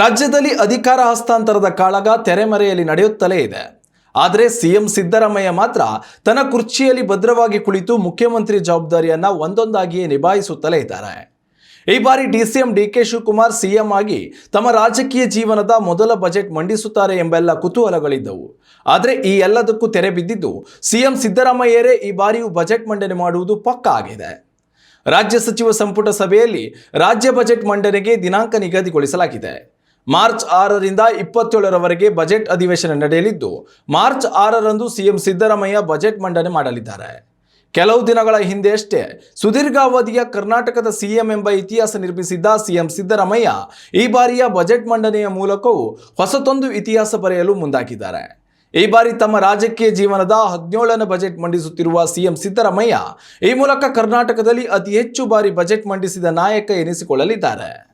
ರಾಜ್ಯದಲ್ಲಿ ಅಧಿಕಾರ ಹಸ್ತಾಂತರದ ಕಾಳಗ ತೆರೆಮರೆಯಲ್ಲಿ ನಡೆಯುತ್ತಲೇ ಇದೆ. ಆದರೆ ಸಿಎಂ ಸಿದ್ದರಾಮಯ್ಯ ಮಾತ್ರ ತನ್ನ ಕುರ್ಚಿಯಲ್ಲಿ ಭದ್ರವಾಗಿ ಕುಳಿತು ಮುಖ್ಯಮಂತ್ರಿ ಜವಾಬ್ದಾರಿಯನ್ನ ಒಂದೊಂದಾಗಿಯೇ ನಿಭಾಯಿಸುತ್ತಲೇ ಇದ್ದಾರೆ. ಈ ಬಾರಿ ಡಿಸಿಎಂ ಡಿಕೆ ಶಿವಕುಮಾರ್ ಸಿಎಂ ಆಗಿ ತಮ್ಮ ರಾಜಕೀಯ ಜೀವನದ ಮೊದಲ ಬಜೆಟ್ ಮಂಡಿಸುತ್ತಾರೆ ಎಂಬೆಲ್ಲ ಕುತೂಹಲಗಳಿದ್ದವು. ಆದರೆ ಈ ಎಲ್ಲದಕ್ಕೂ ತೆರೆ ಬಿದ್ದಿದ್ದು ಸಿಎಂ ಸಿದ್ದರಾಮಯ್ಯರೇ ಈ ಬಾರಿಯೂ ಬಜೆಟ್ ಮಂಡನೆ ಮಾಡುವುದು ಪಕ್ಕಾ ಆಗಿದೆ. ರಾಜ್ಯ ಸಚಿವ ಸಂಪುಟ ಸಭೆಯಲ್ಲಿ ರಾಜ್ಯ ಬಜೆಟ್ ಮಂಡನೆಗೆ ದಿನಾಂಕ ನಿಗದಿಗೊಳಿಸಲಾಗಿದೆ. ಮಾರ್ಚ್ ಆರರಿಂದ ಇಪ್ಪತ್ತೇಳರವರೆಗೆ ಬಜೆಟ್ ಅಧಿವೇಶನ ನಡೆಯಲಿದ್ದು, ಮಾರ್ಚ್ ಆರರಂದು ಸಿಎಂ ಸಿದ್ದರಾಮಯ್ಯ ಬಜೆಟ್ ಮಂಡನೆ ಮಾಡಲಿದ್ದಾರೆ. ಕೆಲವು ದಿನಗಳ ಹಿಂದೆಯಷ್ಟೇ ಸುದೀರ್ಘಾವಧಿಯ ಕರ್ನಾಟಕದ ಸಿಎಂ ಎಂಬ ಇತಿಹಾಸ ನಿರ್ಮಿಸಿದ್ದ ಸಿಎಂ ಸಿದ್ದರಾಮಯ್ಯ ಈ ಬಾರಿಯ ಬಜೆಟ್ ಮಂಡನೆಯ ಮೂಲಕವೂ ಹೊಸತೊಂದು ಇತಿಹಾಸ ಬರೆಯಲು ಮುಂದಾಗಿದ್ದಾರೆ. ಈ ಬಾರಿ ತಮ್ಮ ರಾಜಕೀಯ ಜೀವನದ ಹದಿನೇಳನೇ ಬಜೆಟ್ ಮಂಡಿಸುತ್ತಿರುವ ಸಿಎಂ ಸಿದ್ದರಾಮಯ್ಯ ಈ ಮೂಲಕ ಕರ್ನಾಟಕದಲ್ಲಿ ಅತಿ ಹೆಚ್ಚು ಬಾರಿ ಬಜೆಟ್ ಮಂಡಿಸಿದ ನಾಯಕ ಎನಿಸಿಕೊಳ್ಳಲಿದ್ದಾರೆ.